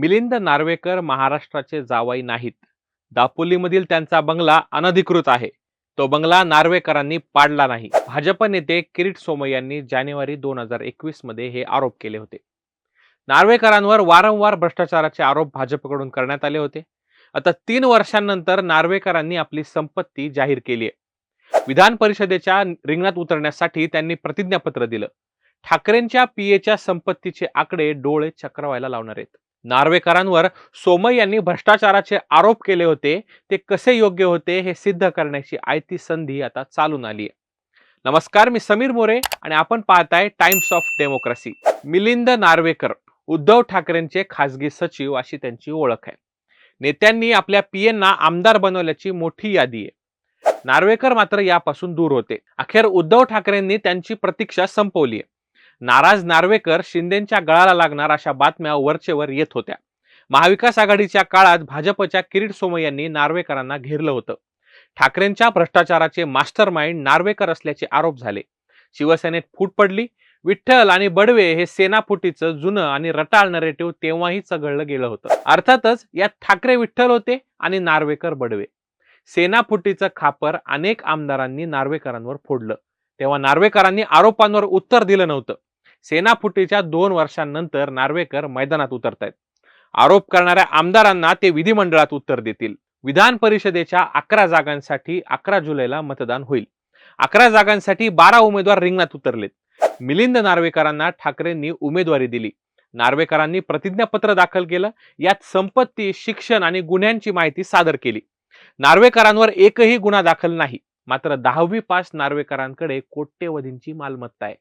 मिलिंद नार्वेकर महाराष्ट्राचे जावाई नाहीत. दापोलीमधील त्यांचा बंगला अनधिकृत आहे. तो बंगला नार्वेकरांनी पाडला नाही. भाजप नेते किरीट सोमय्यांनी जानेवारी दोन हजार एकवीसमध्ये हे आरोप केले होते. नार्वेकरांवर वारंवार भ्रष्टाचाराचे आरोप भाजपकडून करण्यात आले होते. आता तीन वर्षांनंतर नार्वेकरांनी आपली संपत्ती जाहीर केली आहे विधान परिषदेच्या रिंगणात उतरण्यासाठी त्यांनी प्रतिज्ञापत्र दिलं. ठाकरेंच्या पीएच्या संपत्तीचे आकडे डोळे चक्रवायला लावणार आहेत. नार्वेकरांवर सोमय यांनी भ्रष्टाचाराचे आरोप केले होते ते कसे योग्य होते हे सिद्ध करण्याची आयती संधी आता चालून आली आहे. नमस्कार मी समीर मोरे आणि आपण पाहताय Times of Democracy. Milind Narvekar Uddhav ठाकरेंचे खासगी सचिव अशी त्यांची ओळख आहे. नेत्यांनी आपल्या पीएंना आमदार बनवल्याची मोठी यादी आहे. नार्वेकर मात्र यापासून दूर होते. अखेर उद्धव ठाकरेंनी त्यांची प्रतीक्षा संपवली आहे. नाराज नार्वेकर शिंदेच्या गळाला लागणार अशा बातम्या वरचेवर येत होत्या. महाविकास आघाडीच्या काळात भाजपच्या किरीट सोमय यांनी नार्वेकरांना घेरलं होतं. ठाकरेंच्या भ्रष्टाचाराचे मास्टर माइंड नार्वेकर असल्याचे आरोप झाले. शिवसेनेत फूट पडली. विठ्ठल आणि बडवे हे सेनाफुटीचं जुनं आणि रटाळ नरेटिव्ह तेव्हाही चघळलं गेलं होतं. अर्थातच यात ठाकरे विठ्ठल होते आणि नार्वेकर बडवे. सेनाफुटीचं खापर अनेक आमदारांनी नार्वेकरांवर फोडलं. तेव्हा नार्वेकरांनी आरोपांवर उत्तर दिलं नव्हतं. सेनाफुटीच्या दोन वर्षांनंतर नार्वेकर मैदानात उतरतायत. आरोप करणाऱ्या आमदारांना ते विधिमंडळात उत्तर देतील. विधान परिषदेच्या अकरा जागांसाठी अकरा जुलैला मतदान होईल. अकरा जागांसाठी बारा उमेदवार रिंगणात उतरलेत. मिलिंद नार्वेकरांना ठाकरेंनी उमेदवारी दिली. नार्वेकरांनी प्रतिज्ञापत्र दाखल केलं. यात संपत्ती शिक्षण आणि गुन्ह्यांची माहिती सादर केली. नार्वेकरांवर एकही गुन्हा दाखल नाही. मात्र दहावी पास नार्वेकरांकडे कोट्यवधींची मालमत्ता आहे.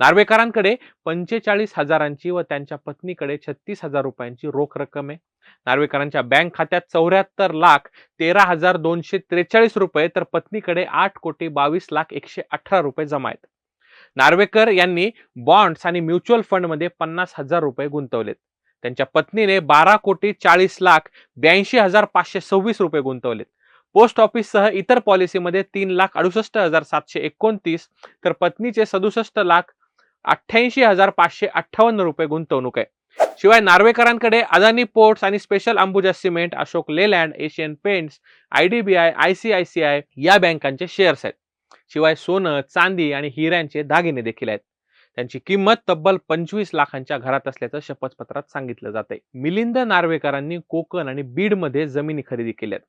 नार्वेकरांकडे पंचेचाळीस हजारांची व त्यांच्या पत्नीकडे छत्तीस हजार रुपयांची रोख रक्कम आहे. नार्वेकरांच्या बँक खात्यात चौऱ्याहत्तर लाख तेरा हजार दोनशे त्रेचाळीस रुपये तर पत्नीकडे आठ कोटी बावीस लाख एकशे अठरा रुपये जमा आहेत. नार्वेकर यांनी बॉन्ड्स आणि म्युच्युअल फंडमध्ये पन्नास हजार रुपये गुंतवलेत. त्यांच्या पत्नीने बारा कोटी चाळीस लाख ब्याऐंशी हजार पाचशे सव्वीस रुपये गुंतवलेत. पोस्ट ऑफिससह इतर पॉलिसीमध्ये तीन लाख अडुसष्ट हजार सातशे एकोणतीस तर पत्नीचे सदुसष्ट लाख अठ्ठ्याऐंशी हजार पाचशे अठ्ठावन्न रुपये गुंतवणूक आहे. शिवाय नार्वेकरांकडे अदानी पोर्ट्स आणि special Ambuja cement Ashok Leyland Asian paints IDBI ICICI या बँकांचे शेअर्स आहेत. शिवाय सोनं चांदी आणि हिऱ्यांचे दागिने देखील आहेत. त्यांची किंमत तब्बल पंचवीस लाखांच्या घरात असल्याचं शपथपत्रात सांगितलं जाते मिलिंद नार्वेकरांनी कोकण आणि बीडमध्ये जमिनी खरेदी केल्यात.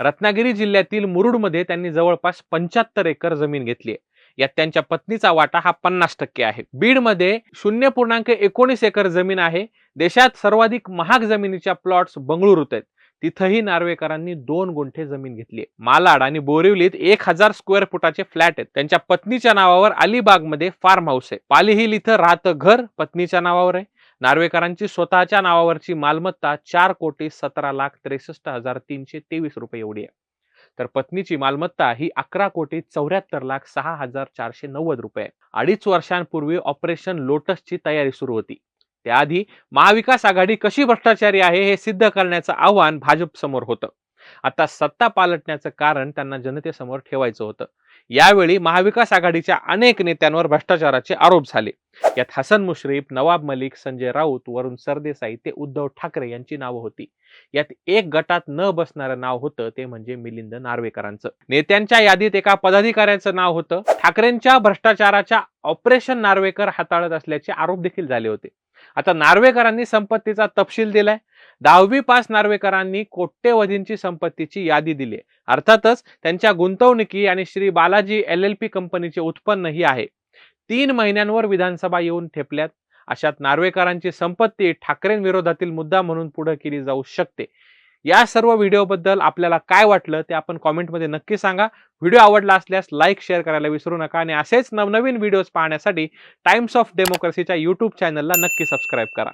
रत्नागिरी जिल्ह्यातील मुरुडमध्ये त्यांनी जवळपास पंच्याहत्तर एकर जमीन घेतली आहे. यात त्यांच्या पत्नीचा वाटा हा पन्नास टक्के आहे. बीडमध्ये शून्य पूर्णांक एकोणीस एकर जमीन आहे. देशात सर्वाधिक महाग जमिनीच्या प्लॉट्स बंगळुरूत आहेत. तिथंही नार्वेकरांनी दोन गुंठे जमीन घेतली मालाड आणि बोरिवलीत एक हजार स्क्वेअर फुटाचे फ्लॅट आहेत. त्यांच्या पत्नीच्या नावावर अलिबागमध्ये फार्म हाऊस आहे. पालीहिल इथं राहतं घर पत्नीच्या नावावर आहे. नार्वेकरांची स्वतःच्या नावावरची मालमत्ता चार कोटी सतरा लाख त्रेसष्ट हजार तीनशे तेवीस रुपये एवढी आहे. तर पत्नीची मालमत्ता ही अकरा कोटी चौऱ्याहत्तर लाख सहा हजार चारशे नव्वद रुपये. अडीच वर्षांपूर्वी ऑपरेशन लोटसची तयारी सुरू होती. त्याआधी महाविकास आघाडी कशी भ्रष्टाचारी आहे हे सिद्ध करण्याचं आव्हान भाजप समोर होतं. आता सत्ता पालटण्याचं कारण त्यांना जनतेसमोर ठेवायचं होतं. यावेळी महाविकास आघाडीच्या अनेक नेत्यांवर भ्रष्टाचाराचे आरोप झाले. यात हसन मुश्रीफ नवाब मलिक संजय राऊत वरुण सरदेसाई ते उद्धव ठाकरे यांची नावं होती. यात एक गटात न बसणारं नाव होतं ते म्हणजे मिलिंद नार्वेकरांचं. नेत्यांच्या यादीत एका पदाधिकाऱ्याचं नाव होतं. ठाकरेंच्या भ्रष्टाचाराच्या ऑपरेशन नार्वेकर हाताळत असल्याचे आरोप देखील झाले होते. आता नार्वेकरांनी संपत्तीचा तपशील दिलाय. दहावी पास नार्वेकरांनी कोट्यवधींची संपत्तीची यादी दिली अर्थातच त्यांच्या गुंतवणुकी आणि Shri Balaji L L P कंपनीचे उत्पन्नही आहे. तीन महिन्यांवर विधानसभा येऊन ठेपल्यात. अशात नार्वेकरांची संपत्ती ठाकरेंविरोधातील मुद्दा म्हणून पुढे केली जाऊ शकते. या सर्व व्हिडिओबद्दल आपल्याला काय वाटलं ते आपण कॉमेंटमध्ये नक्की सांगा. व्हिडिओ आवडला असल्यास लाईक शेअर करायला विसरू नका आणि असेच नवनवीन व्हिडिओज पाहण्यासाठी टाइम्स ऑफ डेमोक्रेसीच्या युट्यूब चॅनलला नक्की सबस्क्राईब करा.